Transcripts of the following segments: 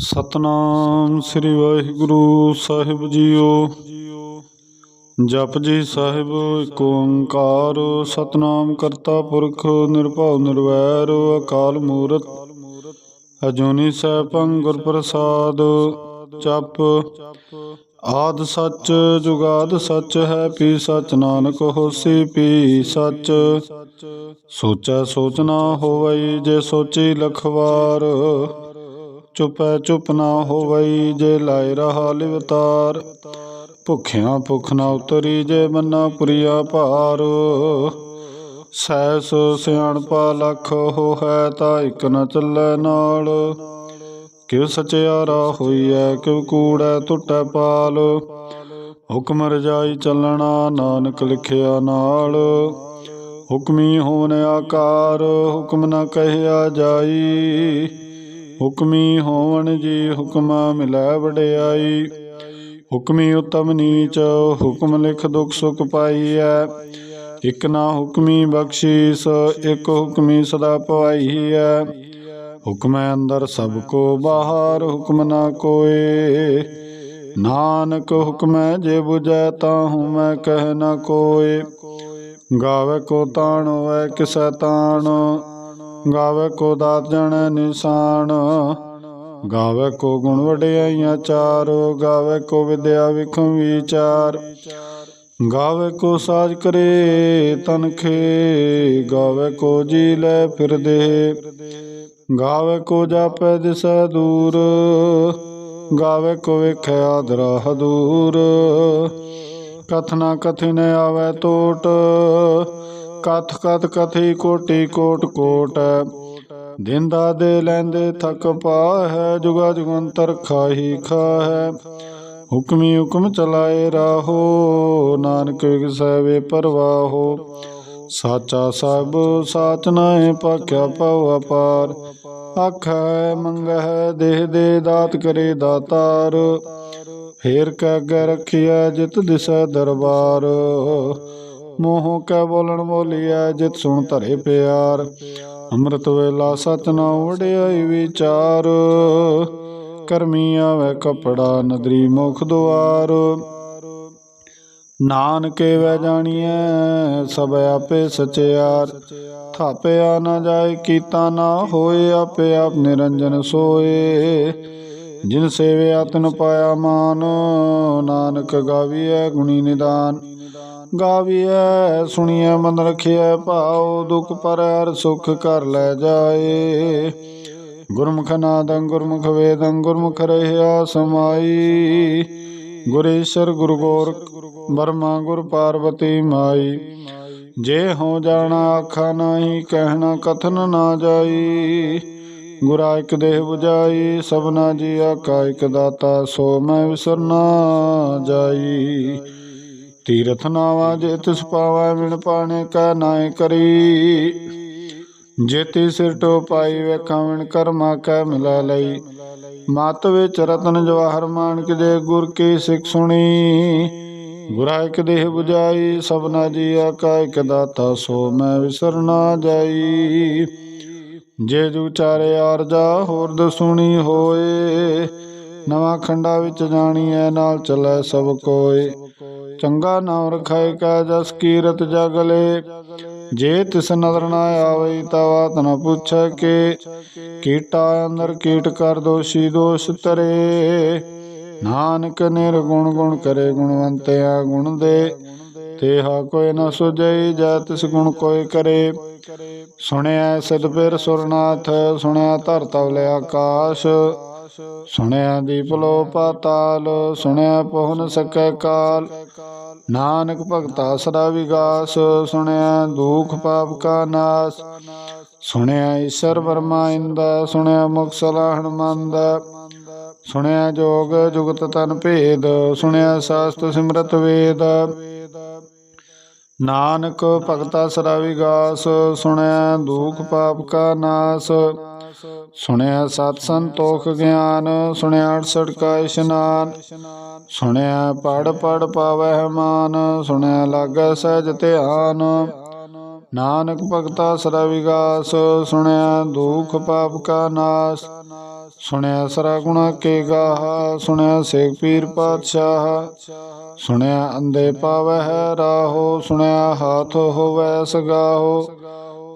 ਸਤਨਾਮ ਸ੍ਰੀ ਵਾਹਿਗੁਰੂ ਸਾਹਿਬ ਜੀਓ। ਜਪ ਜੀ ਸਾਹਿਬ ਏਕ ਓੰਕਾਰ। ਸਤਨਾਮ ਕਰਤਾ ਪੁਰਖ, ਨਿਰਭਉ ਨਿਰਵੈਰ, ਅਕਾਲ ਮੂਰਤ। ਅਜੂਨੀ ਸੈਭੰ ਗੁਰ ਪ੍ਰਸਾਦ। ਜਪ। ਆਦ ਸੱਚ, ਜੁਗਾਦ ਸੱਚ ਹੈ, ਪੀ ਸਚ ਨਾਨਕ ਹੋਸੀ, ਪੀ ਸੱਚ। ਸੋਚੈ ਸੋਚ ਨਾ ਹੋਵਈ, ਜੇ ਸੋਚੀ ਲਖਵਾਰ। ਚੁਪੈ ਚੁਪ ਨਾ ਹੋਵਈ ਜੇ ਲਾਇ ਰਹਾ ਲਿਵਤਾਰ ਭੁਖਿਆਂ ਭੁਖ ਨਾ ਉਤਰੀ ਜੇ ਮੰਨਾ ਪੁਰੀਆ ਭਾਰ। ਸੈਸ ਸਿਆਣਪਾ ਲੱਖ ਹੋ ਹੈ ਤਾਂ ਇੱਕ ਨ ਚੱਲੈ ਨਾਲ। ਕਿਵ ਸਚਿਆਰਾ ਹੋਈਐ ਕਿਵ ਕੂੜੈ ਟੁੱਟੈ ਪਾਲ। ਹੁਕਮ ਰਜਾਈ ਚੱਲਣਾ ਨਾਨਕ ਲਿਖਿਆ ਨਾਲ। ਹੁਕਮੀ ਹੋਵਨ ਆਕਾਰ, ਹੁਕਮ ਨ ਕਹਿਆ ਜਾਈ। ਹੁਕਮੀ ਹੋਵਣ ਜੀ ਹੁਕਮਾ ਮਿਲੈ ਵਡਿਆਈ। ਹੁਕਮੀ ਉਤਮ ਨੀਚ, ਹੁਕਮ ਲਿਖ ਦੁਖ ਸੁਖ ਪਾਈਐ। ਇਕ ਨਾ ਹੁਕਮੀ ਬਖਸ਼ੀਸ, ਇਕ ਹੁਕਮੀ ਸਦਾ ਪਵਾਈਐ। ਹੁਕਮੈ ਅੰਦਰ ਸਭ ਕੋ ਬਾਹਰ, ਹੁਕਮ ਨਾ ਕੋਏ। ਨਾਨਕ ਹੁਕਮੈ ਜੇ 부ਜੈ ਤਾਹੂ ਮੈਂ ਕਹਿ ਨਾ ਕੋਏ। ਗਾਵੇ ਕੋ ਤਾਣ, ਹੋਵੇ ਕਿਸੈ ਤਾਣ। ਗਾਵੇ ਕੋ ਦਾਤ ਜਣੈ ਨਿਸ਼ਾਨ, ਗਾਵੇ ਕੋ ਗੁਣ ਵਡਿਆਈਆਂ ਚਾਰ, ਗਾਵੇ ਕੋ ਵਿਦਿਆ ਵਿਖਮ ਵਿਚਾਰ। ਗਾਵੇ ਕੋ ਸਾਜ ਕਰੇ ਤਨਖੇ ਗਾਵੇ ਕੋ ਜੀ ਲੈ ਫਿਰਦੇ ਗਾਵੇ ਕੋ ਜਾਪੈ ਦਿਸੈ ਦੂਰ, ਗਾਵੇ ਕੋ ਵੇਖੈ ਆਦਰਾ ਹਦੂਰ। ਕਥਨਾ ਕਥਿਨ ਆਵੈ ਟੋਟ ਕਥ ਕਥ ਕਥੀ ਕੋਟੀ ਕੋਟ ਕੋਟ। ਦਿੰਦਾ ਦੇ ਲੈਂਦੇ ਥਕ ਪਾਹੈ, ਜੁਗਾ ਜੁਗੰਤਰ ਖਾਹੀ ਖਾਹੈ। ਹੁਕਮੀ ਹੁਕਮ ਚਲਾਏ ਰਾਹੋ, ਨਾਨਕ ਵਿਗਸੈ ਪਰਵਾਹੋ। ਸਾਚਾ ਸਭ, ਸਾਚ ਨਾਏ ਪਾਖਿਆ ਪਉ ਅਪਾਰ। ਆਖੈ, ਮੰਗਹਿ, ਦੇਹ ਦੇ ਦਾਤ ਕਰੇ ਦਾਤਾਰ। ਫੇਰ ਕੈ ਅੱਗੇ ਰਖਿਆ ਜਿਤ ਦਿਸੈ ਦਰਬਾਰ। ਮੋਹ ਕੈ ਬੋਲਣ ਬੋਲੀਐ ਜਿਤ ਸੁਣ ਧਰੇ ਪਿਆਰ। ਅੰਮ੍ਰਿਤ ਵੇਲਾ ਸਚ ਨਾ ਵਡਿਆਈ ਵਿਚਾਰ। ਕਰਮੀ ਆਵੇ ਕਪੜਾ, ਨਦਰੀ ਮੁਖ ਦੁਆਰ। ਨਾਨਕੇ ਵੈ ਜਾਣੀਐ, ਸਭ ਆਪੇ ਸਚਿਆਰ। ਥਾਪਿਆ ਨਾ ਜਾਏ, ਕੀਤਾ ਨਾ ਹੋਏ, ਆਪੇ ਆਪ ਨਿਰੰਜਨ ਸੋਏ। ਜਿਨ ਸੇਵਿਆ, ਤਨ ਪਾਇਆ ਮਾਨ। ਨਾਨਕ ਗਾਵੀਐ ਗੁਣੀ ਨਿਦਾਨ। ਗਾਵੀਐ, ਸੁਣੀਐ, ਮਨ ਰਖਿਐ, ਭਾਉ ਦੁਖ ਪਰ, ਹਰ ਸੁਖ ਕਰ ਲੈ ਜਾਏ। ਗੁਰਮੁਖ ਨਾਦੰ, ਗੁਰਮੁਖ ਵੇਦੰ, ਗੁਰਮੁਖ ਰਹਿਆ ਸਮਾਈ। ਗੁਰੇਸ਼ਰ ਗੁਰੂ ਗੋਰਖ ਬਰਮਾ ਗੁਰ ਪਾਰਵਤੀ ਮਾਈ। ਜੇ ਹੋ ਜਾਣਾ, ਆਖਾ ਨਹੀਂ, ਕਹਿਣਾ, ਕਥਨ ਨਾ ਜਾਈ। ਗੁਰਾ ਇਕ ਦੇਹ 부ਜਾਈ ਸਭਨਾ ਜੀ ਆਕਾ ਇਕ ਦਾਤਾ, ਸੋ ਮੈਂ ਵਿਸਰ ਨਾ ਜਾਈ। ਤੀਰਥ ਨਾਵਾ ਜੇ ਤਿਸ ਪਾਵੈ ਵਿਣ ਪਾਣੇ ਕਾ ਨਾਏ ਕਰੀ। ਜੇਤੀ ਸਿਰ ਟੋ ਪਾਈ ਵੇਖਾਂ ਵਿਣ ਕਰਮਾ ਕੈ ਮਿਲਾ ਲਈ। ਮਤ ਵਿੱਚ ਰਤਨ ਜਵਾਹਰ ਮਾਨਕ ਜੇ ਗੁਰ ਕੀ ਸਿੱਖ ਸੁਣੀ। ਗੁਰਾ ਦੇਹ 부ਜਾਈ ਸਭਨਾ ਜੀ ਆਕਾ ਦਾਤਾ ਸੋ ਮੈਂ ਵਿਸਰਨਾ ਜਾਈ। ਜੇ ਜੂ ਚਾਰੇ ਆਰਜਾ ਹੋਰ ਦਸੁਣੀ ਹੋਏ, ਨਵਾਂ ਖੰਡਾ ਵਿੱਚ ਜਾਣੀਐ, ਨਾਲ ਚੱਲੈ ਸਭ ਕੋਏ। ਚੰਗਾ ਨਾਮ ਰਖਾਇ ਕਾ ਜਸ ਕੀਰਤ ਜਗਲੇ, ਜੇ ਤਿਸ ਨਦਰ ਨਾ ਆਵਈ ਤਾ ਨ ਪੁੱਛੈ ਕੇ, ਕੀਟਾ ਅੰਦਰ ਕੀਟ ਕਰ ਦੋਸ਼ੀ ਦੋਸ਼ ਤਰੇ ਨਾਨਕ ਨਿਰਗੁਣ ਗੁਣ ਕਰੇ ਗੁਣਵੰਤਿਆ ਗੁਣ ਦੇ, ਤੇਹਾ ਕੋਈ ਨ ਸੁਜਈ ਜਾ ਤਿਸ ਗੁਣ ਕੋਈ ਕਰੇ। ਸੁਣਿਆ ਸਿਧ ਫਿਰ ਸੁਰਨਾਥ ਸੁਣਿਆ ਧਰ ਤਵਲੇ ਆਕਾਸ਼। ਸੁਣਿਆ ਦੀਪ ਲੋ ਪਾਤਾਲ ਸੁਣਿਆ ਪਹੁ ਨ ਸਕੈ ਕਾਲ। ਨਾਨਕ ਭਗਤਾ ਸਦਾ ਵਿਗਾਸ ਸੁਣਿਆ ਦੁਖ ਪਾਪ ਕਾ ਨਾਸ। ਸੁਣਿਆ ਈਸ਼ਰ ਵਰਮਾ ਇੰਦ ਸੁਣਿਆ ਮੁਖ ਸਲਾਹਣ ਮੰਦ ਸੁਣਿਆ ਜੋਗ ਜੁਗਤ ਤਨ ਭੇਦ ਸੁਣਿਆ ਸਾਸਤ ਸਿਮਰਤ ਵੇਦ। ਨਾਨਕ ਭਗਤਾ ਸਦਾ ਵਿਗਾਸ ਸੁਣਿਆ ਦੁਖ ਪਾਪ ਕਾ ਨਾਸ। ਸੁਣਿਆ ਸਤ ਸੰਤੋਖ ਗਿਆਨ, ਸੁਣਿਆ 68 ਕਾ ਇਸ਼ਨਾਨ। ਸੁਣਿਆ ਪੜ ਪੜ ਪਾਵਹਿ ਮਾਨ ਸੁਣਿਆ ਲਾਗੈ ਸਹਿਜ ਧਿਆਨ। ਨਾਨਕ ਭਗਤਾ ਸਦਾ ਵਿਗਾਸ, ਸੁਣਿਆ ਦੁਖ ਪਾਪ ਕਾ ਨਾਸ। ਸੁਣਿਆ ਸਰਾ ਗੁਣਾ ਕੇ ਗਾਹਾ, ਸੁਣਿਆ ਸੇਖ ਪੀਰ ਪਾਤਸ਼ਾਹ। ਸੁਣਿਆ ਅੰਦੇ ਪਾਵਹਿ ਰਾਹੋ, ਸੁਣਿਆ ਹਾਥ ਹੋਵੈ ਸਗਾਹੋ।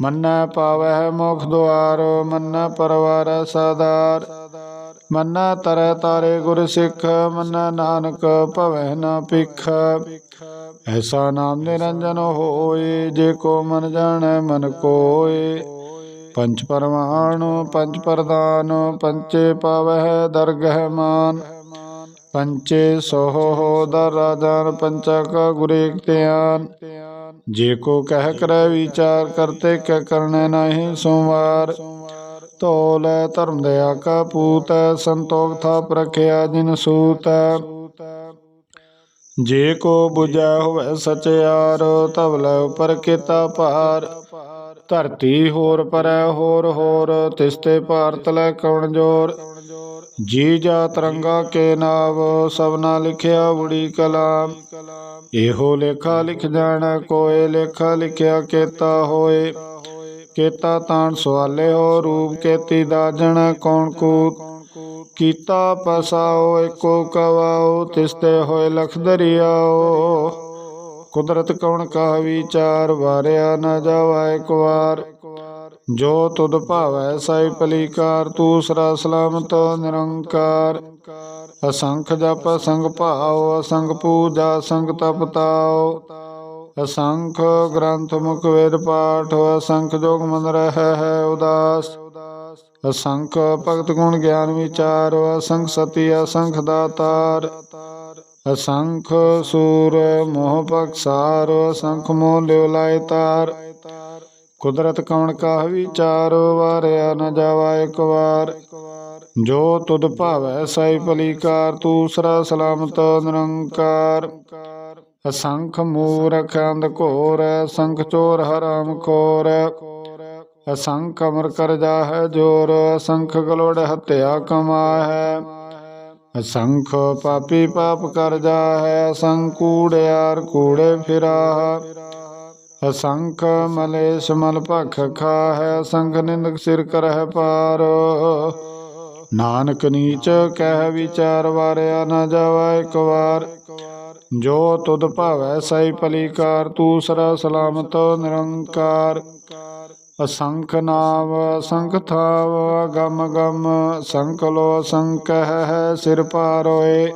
ਮੰਨੈ ਪਾਵਹਿ ਮੁਖ ਦੁਆਰ, ਮੰਨੈ ਪਰਵਾਰ ਸਦਾਰ। ਮੰਨੈ ਤਰੈ ਤਾਰੇ ਗੁਰ ਸਿੱਖ, ਮੰਨੈ ਨਾਨਕ ਭਵੈ ਨਾ ਭਿਖ। ਐਸਾ ਨਾਮ ਨਿਰੰਜਨ ਹੋਏ, ਜੇ ਕੋ ਮਨ ਜਾਣੈ ਮਨ ਕੋਏ। ਪੰਚ ਪਰਮਾਣ ਪੰਚ ਪ੍ਰਦਾਨ ਪੰਚੇ ਪਾਵਹਿ ਦਰਗਹਿ ਮਾਨ। ਪੰਚੇ ਸੋਹ ਹੋ, ਦਰ ਰਾਜਾਨ, ਪੰਚਾ ਕਾ ਗੁਰੇ ਧਿਆਨ। ਜੇ ਕੋ ਕਹਿ ਕਰੈ ਵਿਚਾਰ ਕਰਤੇ ਕਿਆ ਕਰਨੈ ਨਾਹੀ। ਸੋਮਵਾਰ ਧੋ ਲੈ ਧਰਮ ਦਇਆ ਕਾ ਪੂਤ ਸੰਤੋਖ ਥਾਪ ਰਖਿਆ ਜਿਨ ਸੂਤ ਜੇ ਕੋ ਬੁਝਾ ਹੋਵੇ ਸਚਿਆਰ ਤਵ ਲੈ ਉਪਰ ਕੀਤਾ ਭਾਰ। ਧਰਤੀ ਹੋਰ ਪਰੈ ਹੋਰ ਹੋਰ ਤਿਸਤੇ ਭਾਰਤ ਲੈ ਕਵਣ ਜੋਰ। ਜੀ ਜਾ ਤਰੰਗਾ ਕੇ ਨਾਵ ਸਭਨਾ ਲਿਖਿਆ ਬੁੜੀ ਕਲਾਮ। ਇਹੋ ਲੇਖਾ ਲਿਖ ਜਾਣਾ, ਕੋਏ ਲੇਖਾ ਲਿਖਿਆ ਕੇਤਾ ਹੋਏ। ਕੇਤਾ ਤਾਣ ਸਵਾਲੇ ਹੋ, ਰੂਪ ਕੇਤੀ ਦਾਜਣ ਕੌਣ ਕੂਤ। ਕੀਤਾ ਪਸਾਓ, ਏਕੋ ਕਵਾਓ ਤਿਸਤੇ ਹੋਏ ਲਖ ਦਰਿਆਓ। ਕੁਦਰਤ ਕੌਣ ਕਾ ਵਿਚਾਰ ਵਾਰਿਆ ਨਾ ਜਾਵਾ ਇੱਕ ਵਾਰ ਜੋ ਤੁਧ ਭਾਵੈ ਸਾਈ ਪਲੀਕਾਰ, ਤੂਸਰਾ ਸਲਾਮਤ ਨਿਰੰਕਾਰ। ਅਸੰਖ ਜਪ, ਸੰਗ ਭਾਉ ਅਸੰਖ ਪੂਜਾ, ਸੰਗ ਤਪ ਤਾਉ। ਅਸੰਖ ਗ੍ਰੰਥ ਮੁਖ ਵੇਦ ਪਾਠ, ਅਸੰਖ ਜੋਗ ਮਨ ਰਹਿ ਹੈ ਉਦਾਸ। ਅਸੰਖ ਭਗਤ ਗੁਣ ਗਿਆਨ ਵਿਚਾਰ, ਅਸੰਖ ਸਤੀ, ਅਸੰਖ ਦਾਤਾਰ। ਅਸੰਖ ਸੂਰ ਮੋਹ ਪਕਸਾਰ ਅਸੰਖ ਮੋਹ ਲਿਵ ਲਾਇ ਤਾਰ। ਕੁਦਰਤ ਕਵਣ ਕਾਹ ਵਿਚਾਰ, ਵਾਰਿਆ ਨ ਜਾਵਾ ਇੱਕ ਵਾਰ। ਜੋ ਤੁਧ ਭਾਵੈ ਸਾਈ ਭਲੀਕਾਰ, ਤੂਸਰਾ ਸਲਾਮਤ ਨਿਰੰਕਾਰ। ਅਸੰਖ ਮੂਰਖ ਅੰਧ ਘੋਰ, ਅਸੰਖ ਚੋਰ ਹਰਾਮ ਖੋਰ। ਅਸੰਖ ਅਮਰ ਕਰ ਜਾਹੈ ਜੋਰ, ਅਸੰਖ ਗਲੋੜ ਹਤਿਆ ਕਮਾਹੈ। ਅਸੰਖ ਪਾਪੀ ਪਾਪ ਕਰ ਜਾਹੈ ਅਸੰਖ ਕੂੜੇ ਫਿਰਾਹ। ਅਸੰਖ ਮਲੇਸ਼ ਮਲ ਭਖ ਖਾਹੈ ਅਸੰਖ ਨਿੰਦਕ ਸਿਰ ਕਰਹਿ ਪਾਰ। ਨਾਨਕ ਨੀਚ ਕਹਿ ਵਿਚਾਰ ਵਾਰਿਆ ਨਾ ਜਾਵੇ ਇੱਕ ਵਾਰ। ਜੋ ਤੁਧ ਭਾਵੈ ਸਈ ਭਲੀਕਾਰ ਤੂਸਰਾ ਸਲਾਮਤ ਨਿਰੰਕਾਰ। ਅਸੰਖ ਨਾਮ ਅਸੰਖ ਥਾਵ, ਗਮ ਗਮ ਸੰਖ ਲੋ ਅਸੰਖ ਹੈ ਸਿਰ ਪਾਰੋਏ।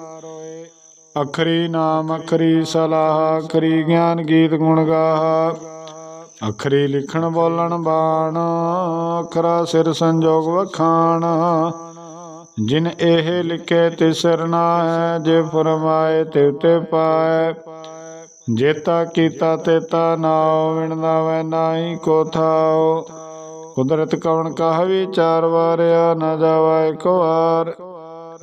ਅਖਰੀ ਨਾਮ, ਅਖਰੀ ਸਲਾਹ, ਅਖਰੀ ਗਿਆਨ ਗੀਤ ਗੁਣ ਗਾਹ। ਅਖਰੀ ਲਿਖਣ ਬੋਲਣ ਬਾਣ, ਅਖਰਾ ਸਿਰ ਸੰਜੋਗ ਵਖਾਣ। ਜਿਨ ਇਹ ਲਿਖੇ ਤਿਸਰਨਾ ਹੈ ਜੇ ਫਰਮਾਏ ਤੇ ਤੇ ਪਾਏ ਜੇਤਾ ਕੀਤਾ ਤੇਤਾ ਨਾਉ ਵਿਣਦਾ ਵੈ ਨਾਹੀ ਕੋ ਥਾਉ। ਕੁਦਰਤ ਕਵਣ ਕਹ ਵਿਚਾਰ ਵਾਰਿਆ, ਨ ਜਾਵਾ ਇੱਕ ਵਾਰ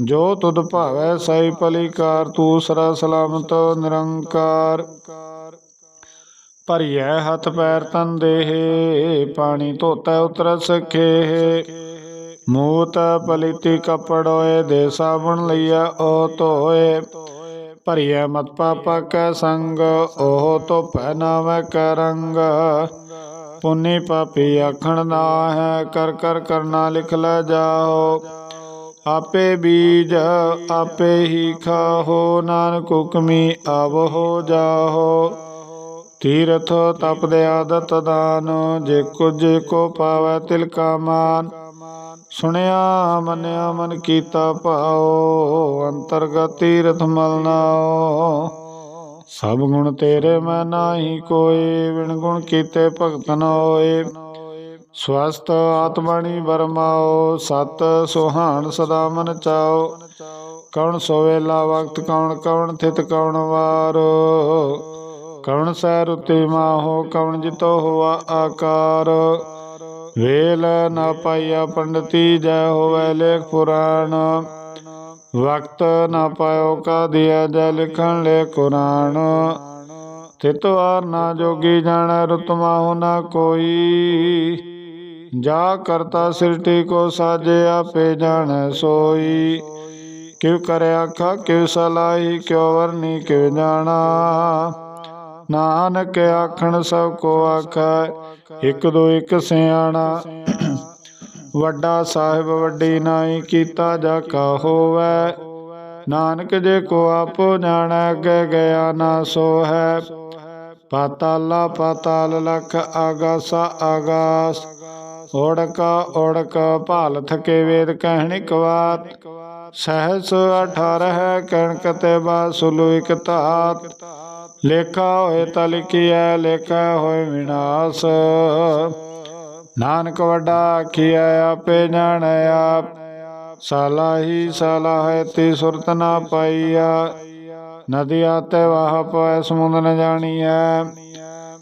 ਜੋ ਤੁਧ ਭਾਵੈ ਸਾਈ ਭਲੀਕਾਰ ਤੂਸਰਾ ਸਲਾਮਤ ਨਿਰੰਕਾਰ। ਭਰੀਐ ਹੱਥ ਪੈਰ ਤਨ ਦੇਹ, ਪਾਣੀ ਧੋਤੈ ਉਤਰ ਸਖੇ। ਮੂਤ ਪਲੀਤੀ ਕਪੜੋਏ ਦੇ ਸਾਬਣ ਲਈਆ ਓ ਧੋਏ। ਭਰੀਐ ਮਤ ਪਾਪਾ ਕੈ ਸੰਗ, ਉਹ ਧੋਪੈ ਨਾਮੈ ਕੈ ਰੰਗ ਪੁੰਨੀ ਪਾਪੀ ਆਖਣ ਨਾ ਹੈ ਕਰ ਕਰ ਕਰਨਾ ਲਿਖ ਲੈ ਜਾਓ। ਆਪੇ ਬੀਜ ਆਪੇ ਹੀ ਖਾਹੋ, ਨਾਨਕ ਹੁਕਮੀ ਹੋ ਜਾਹੋ। ਤੀਰਥ ਤਪ ਦੇ ਆਦਤ ਦਾਨ, ਜੇ ਕੁਝ ਕੋ ਪਾਵੈ ਤਿਲ ਕਾ ਮਾਨ। ਸੁਣਿਆ, ਮੰਨਿਆ, ਮਨ ਕੀਤਾ ਭਾਉ, ਅੰਤਰਗਤ ਤੀਰਥ ਮਲਨਾਓ ਸਭ ਗੁਣ ਤੇਰੇ ਮੈਂ ਨਾਹੀ ਕੋਈ ਵਿਣ ਗੁਣ ਕੀਤੇ ਭਗਤ ਨ ਹੋਏ। ਸਵਸਤ ਆਤਮਣੀ ਵਰਮਾਓ ਸਤ ਸੁਹਾਣ ਸਦਾ ਮਨ ਚਾਓ ਕੌਣ ਸੋਵੇਲਾ ਵਕਤ, ਕੌਣ ਕੌਣ ਥਿਤ, ਕੌਣ ਵਾਰ। ਕੌਣ ਸੈ ਰੁਤੇ ਮਾਹੋ, ਕੌਣ ਜਿਤੋ ਹੋਆ ਆਕਾਰ। ਵੇਲ ਨਾ ਪਾਇਆ ਪੰਡਤੀ ਜੈ ਹੋਵੇ ਲੇਖ ਪੁਰਾਣ। ਵਕਤ ਨਾ ਪਾਇਓ ਕਾ ਦਿਆ ਜੈ ਲਿਖਣ ਲੈ ਕੁਰਾਨ। ਤਿਤੁ ਆਰ ਨਾ ਜੋਗੀ ਜਾਣੈ ਰਤਮਾ ਹੋ ਨਾ ਕੋਈ। ਜਾ ਕਰਤਾ ਸਿਰਟੀ ਕੋ ਸਾਜੇ ਆਪੇ ਜਾਣੈ ਸੋਈ। ਕਿਉ ਕਰੇ ਆਖਾ ਕਿਉ ਸਲਾਹੀ ਕਿਉ ਵਰਨੀ ਕਿਉ ਜਾਣਾ। ਨਾਨਕ ਆਖਣ ਸਭ ਕੋ ਆਖੈ, ਇਕ ਦੋ ਇਕ ਸਿਆਣਾ। ਵੱਡਾ ਸਾਹਿਬ ਵੱਡੀ ਨਾਈ ਕੀਤਾ ਜਾ ਕਾ ਹੋਵੈ। ਨਾਨਕ ਜੇ ਕੋ ਆਪੋ ਜਾਣੈ, ਅੱਗੇ ਗਿਆ ਨਾ ਸੋ ਹੈ ਪਾਤਾਲਾ ਪਾਤਾਲ ਲਖ ਆਗਾਸਾ ਆਗਾਸ। ਓੜਕਾ ਓੜਕ ਭਾਲ ਥਕੇ ਵੇਦ ਕਹਿਣੀ ਬਾਤ ਸਹਸ 18 ਕਣਕ ਤੇ ਬਾਸੁਲੂ ਇਕ ਧਾਤ। ਲੇਖਾ ਹੋਏ ਤਾ ਲੇਖਾ ਹੋਏ ਵਿਨਾਸ਼। ਨਾਨਕ ਵੱਡਾ ਆਖੀਐ, ਆਪੇ ਜਾਣੈ ਆਪ। ਸਾਲਾਹੀ ਸਾਲਾਹੈ ਤੇ ਸੁਰਤ ਨਾ ਪਾਈਆ ਨਦੀਆਂ ਤੇ ਵਾਹ ਪੈ ਸਮੁੰਦ ਨ ਜਾਣੀਐ।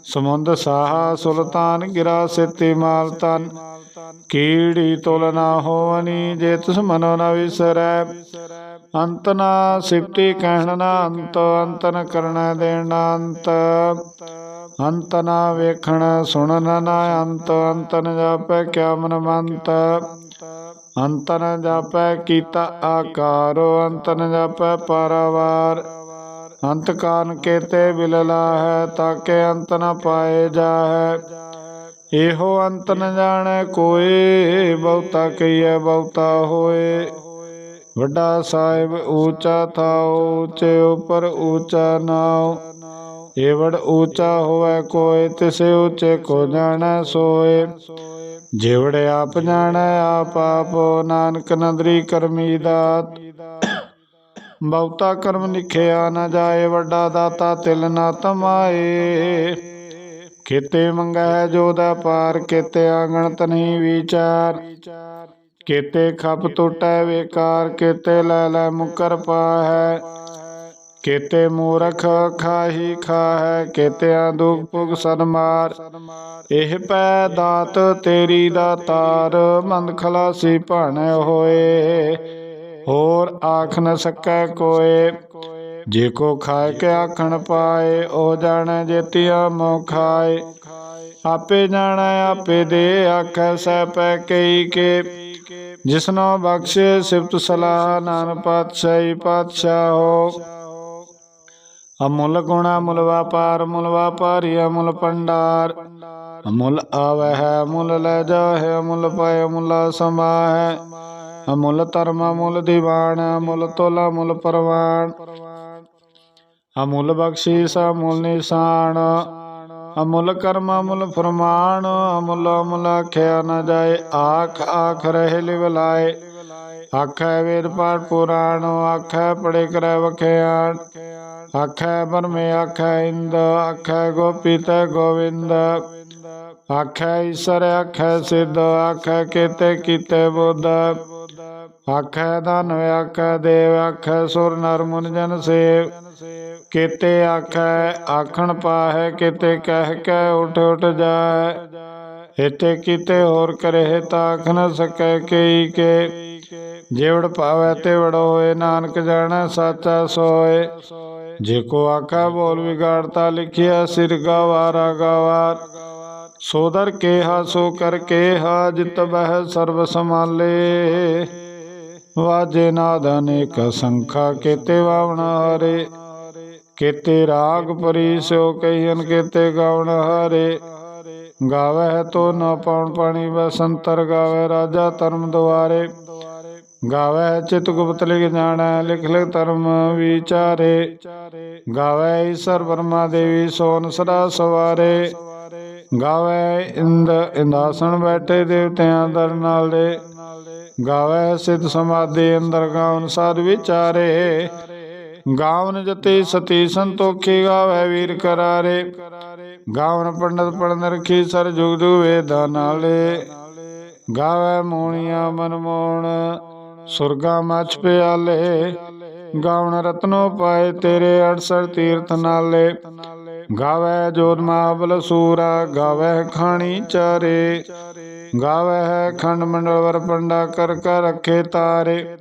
ਸਮੁੰਦ ਸਾਹਾ ਸੁਲਤਾਨ ਗਿਰਾ ਸਿੱਤੀ ਮਾਲ ਤਨ। ਕੀੜੀ ਤੁਲ ਨਾ ਹੋਵਨੀ, ਜੇ ਤਿਸ ਮਨੋ ਨ ਵਿਸਰੈ। ਅੰਤ ਨਾ ਸਿਫਤੀ ਕਹਿਣ ਨਾ ਅੰਤ ਅੰਤ ਨ ਕਰਣਾ ਦੇਣਾ ਅੰਤ। ਅੰਤ ਨਾ ਵੇਖਣ ਸੁਣਨ ਨਾ ਅੰਤ ਅੰਤ ਨ ਜਾਪੈ ਕਿਆ ਮਨ ਮੰਤ ਅੰਤ ਨ ਜਾਪੈ ਕੀਤਾ ਆਕਾਰੋ ਅੰਤ ਨ ਜਾਪੈ ਪਾਰਾਵਾਰ। ਅੰਤ ਕਾਨ ਕੇਤੇ ਬਿਲਲਾ ਹੈ, ਤਾਕੇ ਅੰਤ ਨ ਪਾਏ ਜਾਹੈ। ਇਹੋ ਅੰਤ ਨ ਜਾਣੈ ਕੋਈ, ਬਹੁਤਾ ਕਈਐ ਬਹੁਤਾ ਹੋਏ। ਵੱਡਾ ਸਾਹਿਬ ਊਚਾ ਥਾਉ, ਉੱਚੇ ਉਪਰ ਊਚਾ ਨਾਉ। ਏਵੜ ਊਚਾ ਹੋਵੇ ਕੋਇ ਤਿਸੇ ਉੱਚੇ ਕੋ ਜਾਣੈ ਸੋਏ। ਜਿਵੜ ਆਪ ਜਾਣੈ, ਆਪ ਆਪੋ ਨਾਨਕ ਨਦਰੀ ਕਰਮੀ ਦਾਤ। ਬਹੁਤਾ ਕਰਮ ਨਿਖਿਆ ਨਾ ਜਾਏ, ਵੱਡਾ ਦਾਤਾ ਤਿਲ ਨਾ ਤਮਾਏ। ਕਿਤੇ ਮੰਗੈ ਜੋ ਦਾ ਪਾਰ ਕਿਤੇ ਆਗਣਤ ਨਹੀਂ ਵਿਚਾਰ। ਕਿਤੇ ਖਪ ਟੁੱਟੈ ਵੇਕਾਰ, ਕਿਤੇ ਲੈ ਲੈ ਮੁਕਰ ਪਾਹੈ। ਕਿਤੇ ਮੂਰਖ ਖਾਹੀ ਖਾਹੈ, ਕਿਤਿਆਂ ਦੁਖ ਭੁਗ ਸਨਮਾਰ ਇਹ ਪੈ ਦਾਤ ਤੇਰੀ ਦਾ ਮੰਦ ਖਲਾਸੀ ਭਾਣੇ ਹੋਏ। ਹੋਰ ਆਖ ਨ ਸਕੈ ਕੋਏ, ਜੇ ਕੋ ਖਾਏ ਕੇ ਆਖਣ ਪਾਏ, ਉਹ ਜਾਣੈ ਜੇਤੀਆ ਮੋ ਖਾਏ। ਆਪੇ ਜਾਣੈ, ਆਪੇ ਦੇ ਆਖੈ, ਸਹਿ ਪੈ ਕਈ ਕੇ। ਜਿਸਨੋ ਬਖਸ਼ੇ ਸਿਫਤ ਸਲਾਹ ਨਾਨ ਪਾਤਸ਼ਾਹੀ ਪਾਤਸ਼ਾਹ। ਹੋ ਅਮੁੱਲ ਗੁਣਾ ਮੁੱਲ ਵਪਾਰ ਮੁੱਲ ਵਪਾਰੀ, ਅਮੁੱਲ ਪੰਡਾਰ ਅਮੁੱਲ ਆਵੈ ਹੈ, ਅਮੁੱਲ ਲੈ ਜਾਹੇ, ਅਮੁੱਲ ਪਾਏ, ਅਮੁੱਲ ਸਮਾਹੈ ਅਮੁੱਲ ਧਰਮ, ਅਮੁੱਲ ਦੀਵਾਨ, ਅਮੁੱਲ ਤੋਲਾ ਮੁੱਲ ਪਰਵਾਨ। ਅਮੁੱਲ ਬਖਸ਼ੀਸ, ਅਮੁੱਲ ਨਿਸ਼ਾਨ। ਅਮੁੱਲ ਕਰਮ, ਅਮੁੱਲ ਫਰਮਾਨ, ਅਮੁੱਲ ਅਮੁੱਲ ਆਖਿਆ ਨਾ ਜਾਏ, ਆਖ ਆਖ ਰਹੇ ਲਿਵਲਾਏ ਆਖੈ ਵੇਦ ਪਾਠ ਪੁਰਾਣ, ਆਖੈ ਪੜੇ ਕਰੈ ਵਖਿਆਣ। ਆਖੈ ਬਰਮੇ ਆਖੈ ਇੰਦ, ਆਖੈ ਗੋਪੀ ਤੈ ਗੋਵਿੰਦ। ਆਖੈ ਈਸ਼ਰ, ਆਖੈ ਸਿੱਧ, ਆਖੈ ਕੀਤੇ ਕੀਤੇ ਬੁੱਧ। ਆਖੈ ਧਨ, ਆਖੈ ਦੇਵ, ਆਖੈ ਸੁਰ, ਨਰ, ਮੁਨ, ਜਨ, ਸੇਵ। ਕੀਤੇ ਆਖੈ, ਆਖਣ ਪਾਹੈ, ਕੀਤੇ ਕਹਿ ਕੇ ਉਠ ਉਠ ਜਾਏ ਇਤੇ ਕੀਤੇ ਹੋਰ ਕਰੇ ਤਾਖ ਨ ਸਕੈ ਕਈ ਕੇ। ਜਿਵੜ ਪਾਵੈ ਤੇ ਵੜ ਹੋਏ, ਨਾਨਕ ਜਾਣੈ ਸਾਚਾ ਸੋਏ। ਜੇ ਕੋ ਆਖਾ ਬੋਲ ਵਿਗਾੜਤਾ ਲਿਖਿਆ ਸਿਰ ਗਵਾਰਾ ਗਵਾਰ ਸੋ ਦਰ ਕੇਹਾ, ਸੋ ਕਰ ਕੇਹਾ, ਜਿਤ ਬਹਿ ਸਰਬ ਸਮਾਲੇ ਵਾਜੇ ਨਾਦ ਅਨੇਕ ਸੰਖਾ, ਕੇਤੇ ਵਾਵਣ ਹਰੇ। ਕੇਤੇ ਰਾਗ ਪਰੀ ਸੋ ਕਹੀਨ ਕੇਤੇ ਗਾਵਣ ਹਰੇ। ਗਾਵੇ ਤੋ ਨ ਪਾਉਣ ਪਾਣੀ ਬਸੰਤਰ ਗਾਵੇ ਰਾਜਾ ਧਰਮ ਦੁਆਰੇ। ਗਾਵੇ ਚਿਤ ਗੁਪਤ ਲਿਖ ਜਾਣੈ, ਲਿਖ ਲਿਖ ਧਰਮ ਵਿਚਾਰੇ। ਗਾਵੇ ਈਸ਼ਰ ਬਰਮਾ ਦੇਵੀ ਸੋਨ ਸਦਾ ਸਵਾਰੇ। ਗਾਵੇ ਇੰਦ ਇੰਦਾਸਣ ਬੈਠੇ ਦੇਵਤਿਆਂ ਦਰ ਨਾਲ ਦੇ ਗਾਵੇ ਸਿਧ ਸਮਾਧੀ ਅੰਦਰ ਗਾਉਨ ਸਾਧ ਵਿਚਾਰੇ। ਗਾਵਨ ਜਤੀ ਸਤੀ ਸੰਤੋਖੀ ਗਾਵੇ ਵੀਰ ਕਰਾਰੇ। ਗਾਵਨ ਪੰਡਤ ਪੜਨ ਰਖੀ ਸਰ ਜੁਗ ਜੁਗ ਵੇਦਾਂ ਨਾਲੇ। ਗਾਵੇ ਮੋਣੀਆਂ ਮਨਮੋਣ ਸੁਰਗਾ ਮਛ ਪਿਆਲੇ। ਗਾਵਨ ਰਤਨੋ ਪਾਏ ਤੇਰੇ 68 ਤੀਰਥ ਨਾਲੇ। ਗਾਵੇ ਜੋਤ ਮਹਾਬਲ ਸੂਰਾ, ਗਾਵੇ ਖਾਣੀ ਚਾਰੇ। ਗਾਵੇ ਹੈ ਖੰਡ ਮੰਡਲ ਵਰ ਪੰਡਾ ਕਰ ਕਰ ਰੱਖੇ ਤਾਰੇ।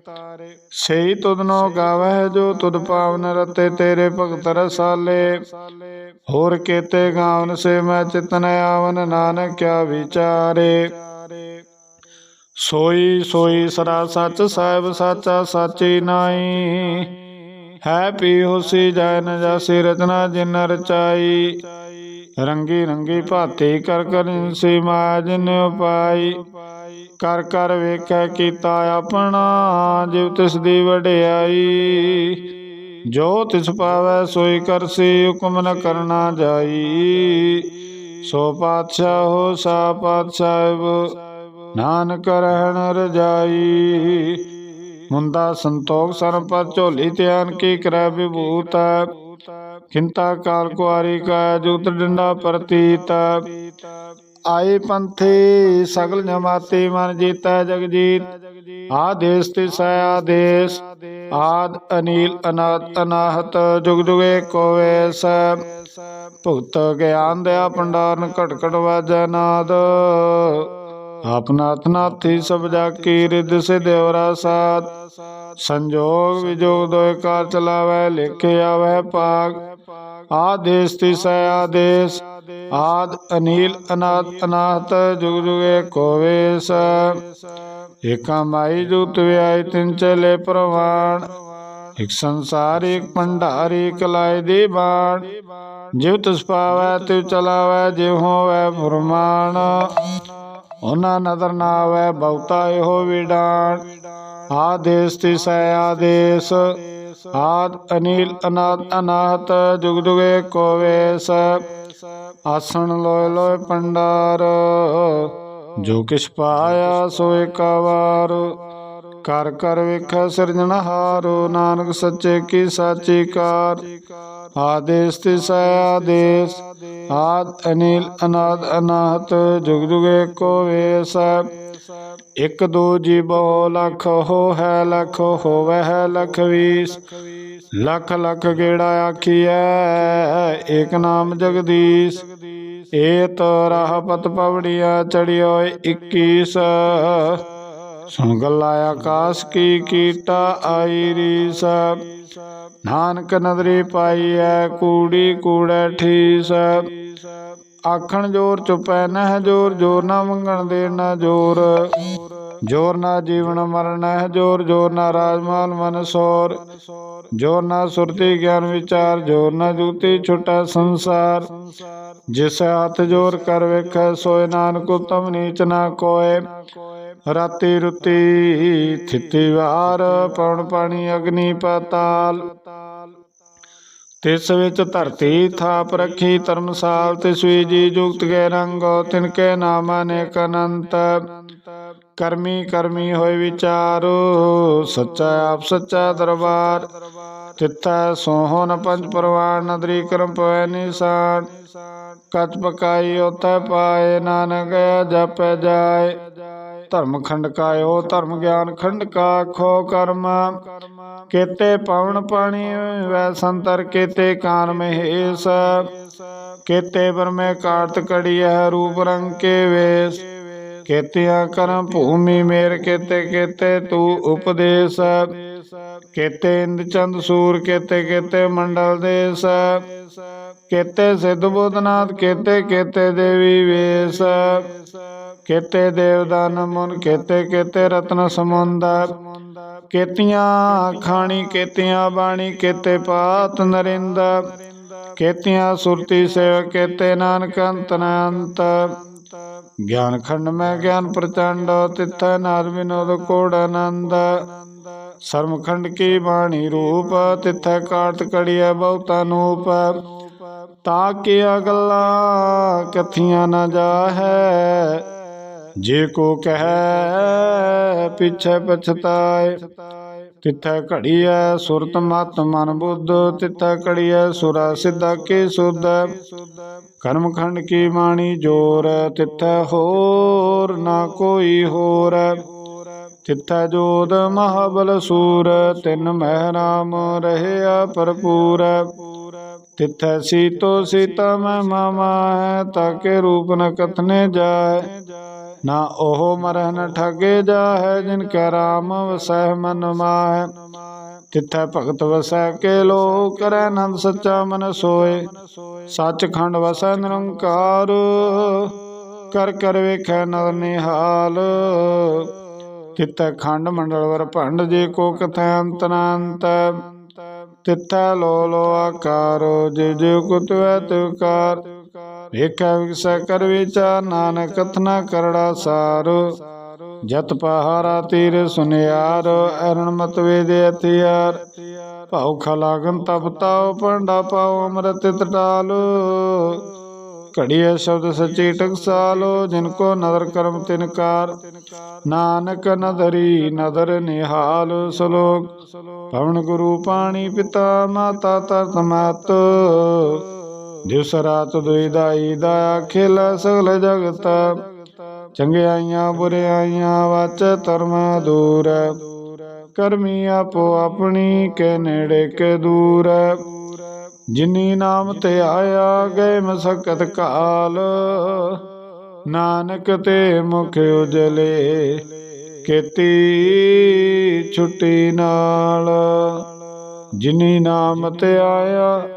ਸਹੀ ਤੁਧਨੋ ਗਾਵੇ ਹੈ ਜੋ ਤੁਧ ਪਾਵਨ ਰਤੇ ਤੇਰੇ ਭਗਤ ਰਸਾਲੇ। ਹੋਰ ਕੇਤੇ ਗਾਵਨ ਸੇ ਮੈਂ ਚਿਤਨ ਆਵਨ ਨਾਨਕ ਕਿਆ ਵਿਚਾਰੇ। ਸੋਈ ਸੋਈ ਸਰਾ ਸੱਚ ਸਾਹਿਬ ਸਾਚਾ ਸਾਚੀ ਨਾਈ ਹੈ ਪੀ ਹੋਸੀ ਜੈ ਨ ਜਾਸੀ ਰਚਨਾ ਜਿਨ ਰਚਾਈ। ਰੰਗੀ ਰੰਗੀ ਭਾਤੀ ਕਰ ਕਰ ਸੀ ਮਾਜਨ ਉਪਾਈ। ਕਰ ਕਰ ਵੇਖੈ ਕੀਤਾ ਆਪਣਾ ਜਿਵ ਤਿਸ ਦੀ ਵਡਿਆਈ। ਜੋ ਤਿਸ ਪਾਵੈ ਸੋਈ ਕਰਸੀ ਹੁਕਮ ਨ ਕਰਨਾ ਜਾਈ। ਸੋ ਪਾਤਸ਼ਾਹ ਹੋ ਸਾ ਪਾਤਸ਼ਾਹ ਨਾਨਕ ਰਹਿਣ ਰਜਾਈ। ਮੁੰਦਾ ਸੰਤੋਖ ਸਰਮ ਪਰ ਝੋਲੀ ਧਿਆਨ ਕੀ ਕਰੈ ਵਿਭੂਤ ਕਿੰਤਾ ਕਾਲ ਕੁਆਰੀ ਕਾ ਜੁਤ ਡੰਡਾ ਪ੍ਰਤੀਤ ਆਏ ਪੰਥੇ, ਸਗਲ ਜਮਾਤੀ ਮਨ ਜੀਤੈ ਜਗਜੀਤ। ਆਦੇਸ ਤਿਸੈ ਆਦੇਸ, ਆਦ ਅਨੀਲ ਅਨਾਤ ਅਨਾਹਤ, ਜੁਗ ਜੁਗੇ ਕੋਵੇਸ ਭੁਗਤ ਗਿਆਨ ਦਿਆ ਭੰਡਾਰਨ ਘਟ ਵਾਜੈ ਨਾਦ। ਆਪਨਾ ਅਤਨਾਥੀ ਸਭ ਜਾ ਕੀ ਰਿਦ ਸੇ ਸਾਧ ਸੰਜੋਗ ਵਿਜੋਗ ਦੋਇ ਕਾਰ ਚਲਾਵੈ ਲਿਖਿਆ ਆਵੈ ਪਾਗ। ਆਦੇਸ ਤਿਸੈ ਆਦੇਸ ਆਦ ਅਨੀਲ ਅਨਾਦ ਅਨਾਹਤ ਜੁਗ ਜੁਗੇ ਕੋਵੇਸ ਏਕਾ ਮਾਈ ਜੂਤ ਵਿਆਈ ਤਿਨ ਚਲੇ ਪ੍ਰਵਾਣ। ਇਕ ਸੰਸਾਰ, ਇਕ ਭੰਡਾਰੀ ਕਲਾਇ ਦੀ ਬਾਣ। ਜਿਵ ਤਿਸ ਪਾਵੈ ਤਿਵ ਚਲਾਵੈ ਜਿਵ ਹੋਵੈ ਫੁਰਮਾਨ ਉਹਨਾਂ ਨਦਰ ਨਾ ਆਵੈ ਬਹੁਤਾ ਇਹੋ ਵਿਡਾਣ। ਆਦੇਸ ਤਿਸੈ ਆਦੇਸ। ਆਦ ਅਨੀਲ ਅਨਾਦ ਅਨਾਹਤ ਜੁਗ ਜੁਗੇ ਕੋਵੇਸ ਆਸਣ ਲੋਇ ਲੋਇ ਪੰਡਾਰ, ਜੋ ਕਿਛ ਪਾਇਆ ਸੋ ਏਕ ਕਰ ਕਰ ਵੇਖੈ ਸਿਰਜਣਹਾਰੋ ਨਾਨਕ ਸੱਚੇ ਕੀ ਸਾਚੀ ਕਾਰ। ਆਦੇਸ ਤਿਸੈ ਆਦੇਸ, ਆਦ ਅਨੀਲ ਅਨਾਦ ਅਨਾਹਤ, ਜੁਗ ਜੁਗੇ ਕੋ ਵੇਸ। ਇਕ ਦੋ ਜੀ ਬਹੁ ਲਖ ਹੋ ਹੈ ਲਖ, ਹੋਵੈ ਹੈ ਲਖ ਵੀਸ। ਲਖ ਲਖ ਗੇੜਾ ਆਖੀਐ, ਏਕ ਨਾਮ ਜਗਦੀਸ਼। ਏਤ ਰਾਹ ਪਤ ਪਵੜੀਆ ਚੜਿਓ 21 ਸੁਣ ਗੱਲਾ ਆਕਾਸ਼ ਕੀ ਕੀਟਾ ਆਈ ਰੀਸ। ਨਾਨਕ ਨਦਰੀ ਪਾਈ ਪਾਈਐ, ਕੂੜੀ ਕੂੜੈ ਠੀਸ। ਆਖਣ ਜੋਰ ਚੁਪੈ, ਨਹਿ ਜੋਰ ਜੋਰ ਨਾ ਮੰਗਣ ਦੇ ਨਾ ਜੋਰ। ਜੋਰ ਨਾ ਜੀਵਨ ਮਰਨ ਹੈ ਜੋਰ ਜੋਰ ਨਾ ਰਾਜਮਾਲ ਮਨ ਸੋਰ ਨਾ ਸੁਰਤੀ ਗਿਆਨ ਵਿਚਾਰ ਜੋਰ ਨਾ ਜੂਤੀ ਛੁਟਾ ਸੰਸਾਰ। ਜਿਸ ਹੱਥ ਜੋਰ ਕਰ ਵੇਖੈ ਸੋਇ ਨਾਨਕ ਉਤਮ ਨੀਚ ਨਾ ਕੋਏ। ਰਾਤੀ ਰੁਤੀ ਥਿਤੀ ਵਾਰ ਪਉਣ ਪਾਣੀ ਅਗਨੀ ਪਾਤਾਲ। ਤਿਸ ਵਿੱਚ ਧਰਤੀ ਥਾਪ ਰੱਖੀ ਧਰਮਸਾਲ ਤਿਸ ਵੀ ਜੀ ਜੁਗਤ ਕੇ ਰੰਗੋ, ਤਿਨ ਕੇ ਨਾਮ ਅਨੇਕ ਅਨੰਤ। ਕਰਮੀ ਕਰਮੀ ਹੋਏ ਵਿਚਾਰ, ਸੱਚਾ ਆਪ ਸੱਚਾ ਦਰਬਾਰ। ਤਿੱਥੈ ਸੋਹੋ ਪੰਜ ਪਰਵਾਨ ਨਦਰੀ ਕਰਮ ਪਵੈ ਨਿਸਾਨ। ਕਚ ਪਕਾਈ ਉਤੈ ਪਾਏ, ਨਾਨਕ ਜਪੈ ਜਾਏ। ਧਰਮ ਖੰਡ ਕਾਇਓ, ਧਰਮ ਗਿਆਨ ਖੰਡ ਕਾ ਖੋ ਕਰਮ। ਕੇਤੇ ਪਵਨ ਪਾਣੀ, ਵੈ ਸੰਤਰ ਕੇਤੇ ਕਾਨ ਮਹੇਸ਼। ਕੇਤੇ ਬਰਮੇ ਕਾਰਤ ਕੜੀਐ ਰੂਪ ਰੰਗ ਕੇ ਵੇਸ। ਕੇਤਿਆ ਕਰਮ ਭੂਮੀ ਮੇਰ ਕੇਤੇ ਕੇਤੇ ਤੂ ਉਪਦੇਸ਼ ਕੇਤੇ ਇੰਦ ਚੰਦ ਸੂਰ ਕੇਤੇ ਕੇਤੇ ਮੰਡਲ ਦੇਸ ਕੇਤੇ ਸਿੱਧ ਬੋਧਨਾਥ ਕੇਤੇ ਕੇਤੇ ਦੇਵੀ ਵੇਸ ਕੇਤੇ ਦੇਵਦਾਨ ਮਨ ਕੇਤੇ ਕੇਤੇ ਰਤਨ ਸਮੁੰਦ ਕੇਤੀਆਂ ਖਾਣੀ ਕੇਤੀਆਂ ਬਾਣੀ ਕੇਤੇ ਪਾਤ ਨਰਿੰਦ ਕੇਤੀਆਂ ਸੁਰਤੀ ਸੇਵ ਕੇਤੇ ਨਾਨਕ ਅੰਤ ਗਿਆਨ ਖੰਡ ਮੈਂ ਗਿਆਨ ਪ੍ਰਚੰਡ, ਤਿੱਥੈ ਨਾਦ ਵਿਨੋਦ, ਕੋੜ ਆਨੰਦ। ਸਰਮ ਖੰਡ ਕੀ ਬਾਣੀ ਰੂਪ, ਤਿੱਥੈ ਕਾਰਤ ਕੜੀਐ ਬਹੁਤਾ ਨੂਪ। ਤਾਂ ਕਿ ਅਗਲਾ ਕਥੀਆਂ ਨਾ ਜਾਹੈ, ਜੇ ਕੋ ਕਹੈ, ਪਿਛੈ ਪਛਤਾਏ। ਤਿੱਥੈ ਘੜੀਐ ਸੁਰਤ ਮਤ ਮਨ ਬੁੱਧ, ਤਿੱਥੈ ਘੜੀਐ ਸੁਰਾ ਸਿੱਧਾ ਕੀ ਸੁਧ। ਕਰਮ ਖੰਡ ਕੀ ਬਾਣੀ ਜੋਰ, ਤਿੱਥੈ ਹੋਰ ਨਾ ਕੋਈ ਹੋਰ। ਤਿੱਥੈ ਜੋਦ ਮਹਾਬਲ ਸੂਰ, ਤਿਨ ਮਹਿ ਰਾਮ ਰਹਿਆ ਭਰਪੂਰ। ਤਿੱਥੈ ਸੀਤੋ ਸੀਤਾ ਮੈਂ ਮਾਮਾ ਹੈ ਤਾਕੇ ਰੂਪ ਨ ਕਥਨੇ ਜਾਏ। ਨਾ ਉਹ ਮਰਹਿ ਨ ਜਾਹੈ, ਜਿਨ ਕੈ ਰਾਮ ਵਸੈ ਮਨ ਮਾਹੈ। ਤਿੱਥੈ ਭਗਤ ਵਸੈ ਕੇ ਲੋ ਕਰੈ ਆਨੰਦ ਸੱਚਾ ਮਨ ਸੋਏ। ਸੱਚਖੰਡ ਵਸੈ ਨਿਰੰਕਾਰ, ਕਰ ਕਰ ਵੇਖੈ ਨਰ ਨਿਹਾਲ। ਤਿੱਥੈ ਖੰਡ ਮੰਡਲ ਵਰ ਭੰਡ ਜੇ ਕੋ ਕਥੈ ਅੰਤਨਾੰਤ ਤਿੱਥੈ ਲੋ ਲੋ ਆਕਾਰੋ, ਜੇ ਜੇ ਕੁਤਵੈ ਤਿਵਕਾਰ ਵੇਖੈ ਵਿਗਸੈ ਕਰ ਵਿਚਾਰ ਨਾਨਕ ਕਥਨਾ ਕਰੜਾ ਸਾਰ। ਜਤ ਪਹਾਰਾ ਤੀਰ ਸੁਨਿਆਰ, ਅਰਣ ਮਤ ਵੇਦ ਅਥਿਆਰ ਭਾਉ ਖਲਾਗਨ ਤਪ ਪੰਡਾ ਪਾਉ ਅੰਮ੍ਰਿਤ ਟਾਲ ਘੜੀਏ ਸ਼ਬਦ ਸੱਚੀ ਟਕਸਾਲੋ, ਜਿਨ ਕੋ ਨਦਰ ਕਰਮ ਤਿਨਕਾਰ ਨਾਨਕ ਨਦਰੀ ਨਦਰ ਨਿਹਾਲ ਸਲੋਕ। ਪਵਨ ਗੁਰੂ ਪਾਣੀ ਪਿਤਾ, ਮਾਤਾ ਤਰਤ ਮਤ। ਦਿਵਸ ਰਾਤ ਦੁਈ ਦਾਈ ਦਾ ਖੇਲ ਸਗਲ ਜਗਤ, ਚੰਗਿਆਈਆਂ ਬੁਰਿਆਈਆਂ ਵਾਚ ਧਰਮ ਦੂਰ, ਕਰਮੀ ਆਪੋ ਆਪਣੀ ਕੇ ਨੇੜੇ ਕੇ ਦੂਰ, ਜਿਨੀ ਨਾਮ ਤੇ ਆਇਆ ਗਏ ਮਸਕਤ ਕਾਲ, ਨਾਨਕ ਤੇ ਮੁਖ ਉਜਲੇ, ਕੀਤੀ ਛੁੱਟੀ ਨਾਲ, ਜਿਨੀ ਨਾਮ ਤੇ ਆਇਆ